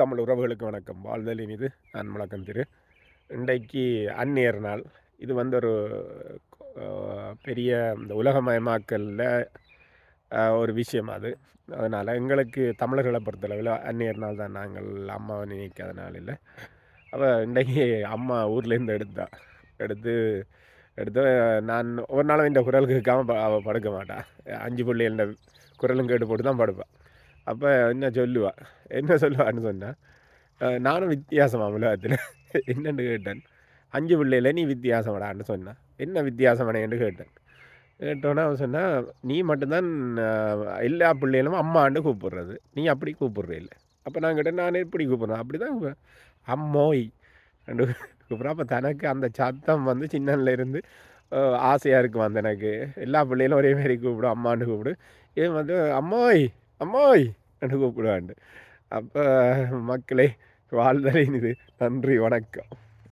தமிழ் உறவுகளுக்கு வணக்கம். வாழ்தலின் மீது நான் முழக்கம் திரு. இன்றைக்கு அந்நியர் நாள். இது வந்து ஒரு பெரிய இந்த உலகமயமாக்கலில் ஒரு விஷயம் அது. அதனால் எங்களுக்கு தமிழர்களை பொறுத்தளவில் அந்நியர் நாள் தான் நாங்கள் அம்மாவை நினைக்காத நாள் இல்லை. அவள் இன்றைக்கி அம்மா ஊர்லேருந்து எடுத்தா எடுத்து எடுத்து நான் ஒரு நாளும் இந்த குரல் கேட்காமல் அவள் படுக்க மாட்டாள் அஞ்சு பிள்ளைகள குரலும் கேட்டு போட்டு தான் படுப்பாள் அப்போ என்ன சொல்லுவா என்ன சொல்லுவான்னு சொன்னால் நானும் வித்தியாசமாக உலகத்தில் என்னென்னு கேட்டேன் அஞ்சு பிள்ளையில நீ வித்தியாசமாடான்னு சொன்னான் என்ன வித்தியாசமானேன்னு கேட்டேன் கேட்டோன்னே அவன் சொன்னால் நீ மட்டும்தான் எல்லா பிள்ளைகளும் அம்மான்னு கூப்பிடுறது நீ அப்படி கூப்பிடுற இல்லை அப்போ நான் கேட்டேன் நான் எப்படி கூப்பிட்றேன் அப்படி தான் அம்மோய் ரெண்டு கூப்பிட்றேன் அப்போ தனக்கு அந்த சத்தம் வந்து சின்னன்லேருந்து ஆசையாக இருக்கும் அந்த எனக்கு எல்லா பிள்ளைகளும் ஒரே மாதிரி கூப்பிடும் அம்மான்னு கூப்பிடு இது வந்து அம்மோய் அம்மோய் என்று கூப்பிடுவாண்டு அப்போ மக்களே வாழ்தலின் இது நன்றி வணக்கம்.